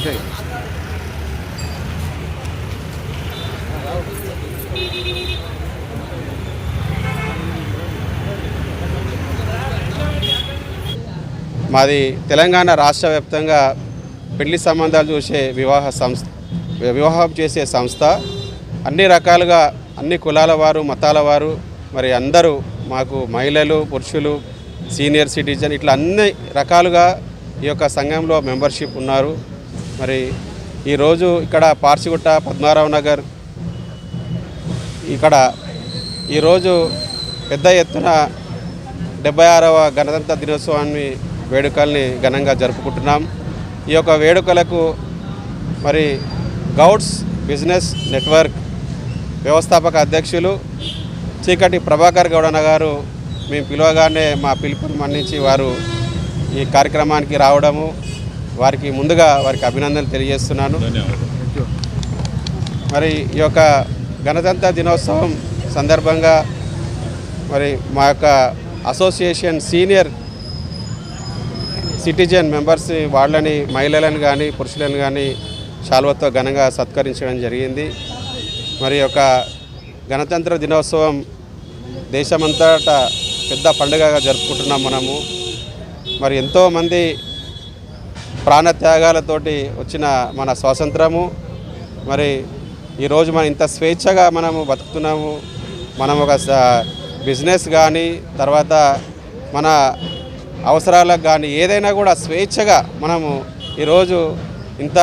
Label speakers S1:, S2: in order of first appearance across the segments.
S1: అంతే మాది తెలంగాణ రాష్ట్ర వ్యాప్తంగా పెళ్ళి సంబంధాలు చూసే వివాహ సంస్థ వివాహం చేసే సంస్థ. అన్ని రకాలుగా అన్ని కులాల వారు మతాల వారు మరి అందరూ మాకు మహిళలు పురుషులు సీనియర్ సిటిజన్ ఇట్లా అన్ని రకాలుగా ఈ యొక్క సంఘంలో మెంబర్షిప్ ఉన్నారు. మరి ఈరోజు ఇక్కడ పార్సిగుట్ట పద్మారావు నగర్ ఇక్కడ ఈరోజు పెద్ద ఎత్తున డెబ్బై ఆరవ గణతంత్ర దినోత్సవాన్ని వేడుకల్ని ఘనంగా జరుపుకుంటున్నాం. ఈ యొక్క వేడుకలకు మరి గౌడ్స్ బిజినెస్ నెట్వర్క్ వ్యవస్థాపక అధ్యక్షులు చీకటి ప్రభాకర్ గౌడన గారు మేము పిలవగానే మా పిలుపుని మన్నించి వారు ఈ కార్యక్రమానికి రావడము వారికి ముందుగా వారికి అభినందనలు తెలియజేస్తున్నాను. మరి ఈ యొక్క గణతంత్ర దినోత్సవం సందర్భంగా మరి మా యొక్క అసోసియేషన్ సీనియర్ సిటిజన్ మెంబర్స్ వాళ్ళని మహిళలను కానీ పురుషులను కానీ శాల్వతో ఘనంగా సత్కరించడం జరిగింది. మరి యొక్క గణతంత్ర దినోత్సవం దేశమంతటా పెద్ద పండుగగా జరుపుకుంటున్నాం మనము. మరి ఎంతోమంది ప్రాణత్యాగాలతోటి వచ్చిన మన స్వాతంత్రము. మరి ఈరోజు మనం ఇంత స్వేచ్ఛగా మనము బతుకుతున్నాము. మనం ఒక బిజినెస్ కానీ తర్వాత మన అవసరాలకు కానీ ఏదైనా కూడా స్వేచ్ఛగా మనము ఈరోజు ఇంత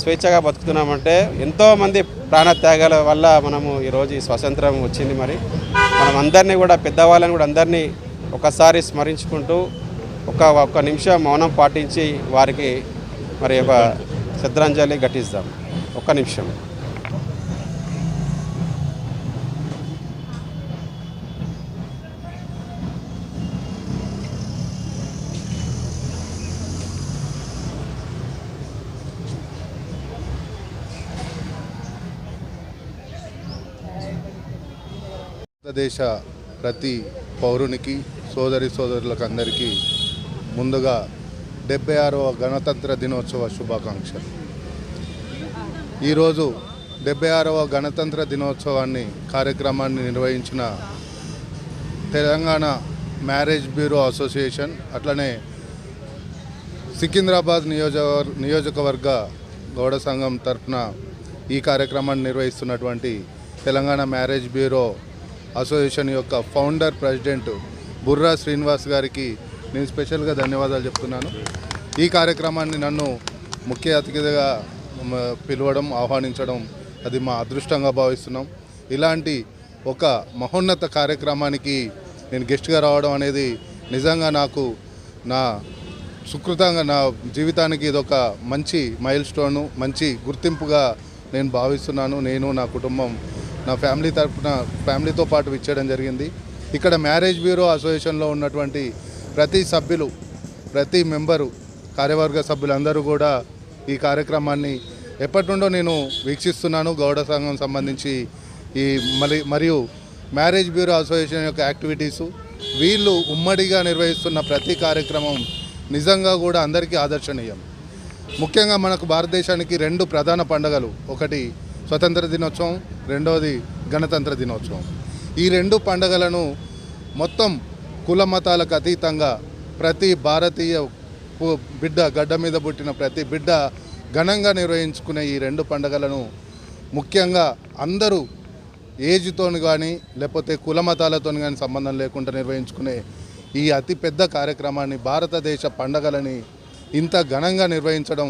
S1: స్వేచ్ఛగా బతుకుతున్నామంటే ఎంతోమంది ప్రాణత్యాగాల వల్ల మనము ఈరోజు ఈ స్వాతంత్రం వచ్చింది మరి. మనం అందరినీ కూడా పెద్దవాళ్ళని కూడా అందరినీ ఒకసారి స్మరించుకుంటూ ఒక ఒక్క నిమిషం మౌనం పాటించి వారికి మరి ఒక శ్రద్ధాంజలి ఘటిస్తాం. ఒక్క నిమిషం.
S2: భారతదేశ ప్రతి పౌరునికి సోదరి సోదరులకు అందరికీ ముందుగా డెబ్బై ఆరవ గణతంత్ర దినోత్సవ శుభాకాంక్షలు. ఈరోజు డెబ్బై ఆరవ గణతంత్ర దినోత్సవాన్ని కార్యక్రమాన్ని నిర్వహించిన తెలంగాణ మ్యారేజ్ బ్యూరో అసోసియేషన్ అట్లనే సికింద్రాబాద్ నియోజకవర్ నియోజకవర్గ గౌడ సంఘం తరఫున ఈ కార్యక్రమాన్ని నిర్వహిస్తున్నటువంటి తెలంగాణ మ్యారేజ్ బ్యూరో అసోసియేషన్ యొక్క ఫౌండర్ ప్రెసిడెంట్ బుర్రా శ్రీనివాస్ గారికి నేను స్పెషల్గా ధన్యవాదాలు చెప్తున్నాను. ఈ కార్యక్రమాన్ని నన్ను ముఖ్య అతిథిగా పిలవడం ఆహ్వానించడం అది మా అదృష్టంగా భావిస్తున్నాం. ఇలాంటి ఒక మహోన్నత కార్యక్రమానికి నేను గెస్ట్గా రావడం అనేది నిజంగా నాకు నా సుకృతంగా నా జీవితానికి ఇదొక మంచి మైల్ స్టోను మంచి గుర్తింపుగా నేను భావిస్తున్నాను. నేను నా కుటుంబం నా ఫ్యామిలీ తరఫున ఫ్యామిలీతో పాటు విచ్చేయడం జరిగింది. ఇక్కడ మ్యారేజ్ బ్యూరో అసోసియేషన్లో ఉన్నటువంటి ప్రతి సభ్యులు ప్రతి మెంబరు కార్యవర్గ సభ్యులందరూ కూడా ఈ కార్యక్రమాన్ని ఎప్పటి నుండో నేను వీక్షిస్తున్నాను. గౌడ సంఘం సంబంధించి ఈ మరి మరియు మ్యారేజ్ బ్యూరో అసోసియేషన్ యొక్క యాక్టివిటీసు. వీళ్ళు ఉమ్మడిగా నిర్వహిస్తున్న ప్రతి కార్యక్రమం నిజంగా కూడా అందరికీ ఆదర్శనీయం. ముఖ్యంగా మనకు భారతదేశానికి రెండు ప్రధాన పండుగలు. ఒకటి స్వతంత్ర దినోత్సవం రెండవది గణతంత్ర దినోత్సవం. ఈ రెండు పండుగలను మొత్తం కుల మతాలకు అతీతంగా ప్రతి భారతీయ బిడ్డ గడ్డ మీద పుట్టిన ప్రతి బిడ్డ ఘనంగా నిర్వహించుకునే ఈ రెండు పండుగలను ముఖ్యంగా అందరూ ఏజ్తో కానీ లేకపోతే కుల మతాలతో కానీ సంబంధం లేకుండా నిర్వహించుకునే ఈ అతిపెద్ద కార్యక్రమాన్ని భారతదేశ పండగలని ఇంత ఘనంగా నిర్వహించడం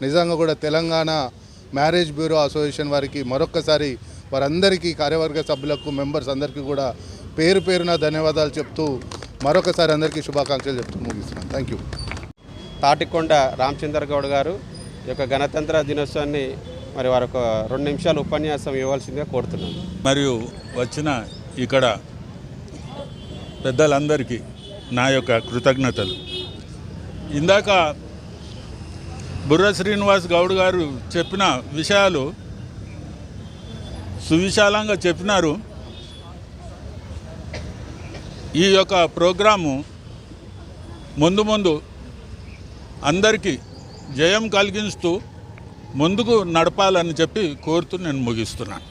S2: నిజంగా కూడా తెలంగాణ మ్యారేజ్ బ్యూరో అసోసియేషన్ వారికి మరొక్కసారి వారందరికీ కార్యవర్గ సభ్యులకు మెంబర్స్ అందరికీ కూడా పేరు పేరున ధన్యవాదాలు చెప్తూ మరొకసారి అందరికీ శుభాకాంక్షలు చెప్తూ ముగిస్తున్నాను. థ్యాంక్ యూ
S1: తాటికొండ రామచంద్ర గౌడ్ గారు ఈ యొక్క గణతంత్ర దినోత్సవాన్ని మరి వారు ఒక రెండు నిమిషాలు ఉపన్యాసం ఇవ్వాల్సిందిగా కోరుతున్నాను.
S3: మరియు వచ్చిన ఇక్కడ పెద్దలందరికీ నా యొక్క కృతజ్ఞతలు. ఇందాక బుర్ర శ్రీనివాస్ గౌడ్ గారు చెప్పిన విషయాలు సువిశాలంగా చెప్పినారు. ఈ యొక్క ప్రోగ్రాము ముందు ముందు అందరికీ జయం కలిగిస్తూ ముందుకు నడపాలని చెప్పి కోరుతూ నేను ముగిస్తున్నాను.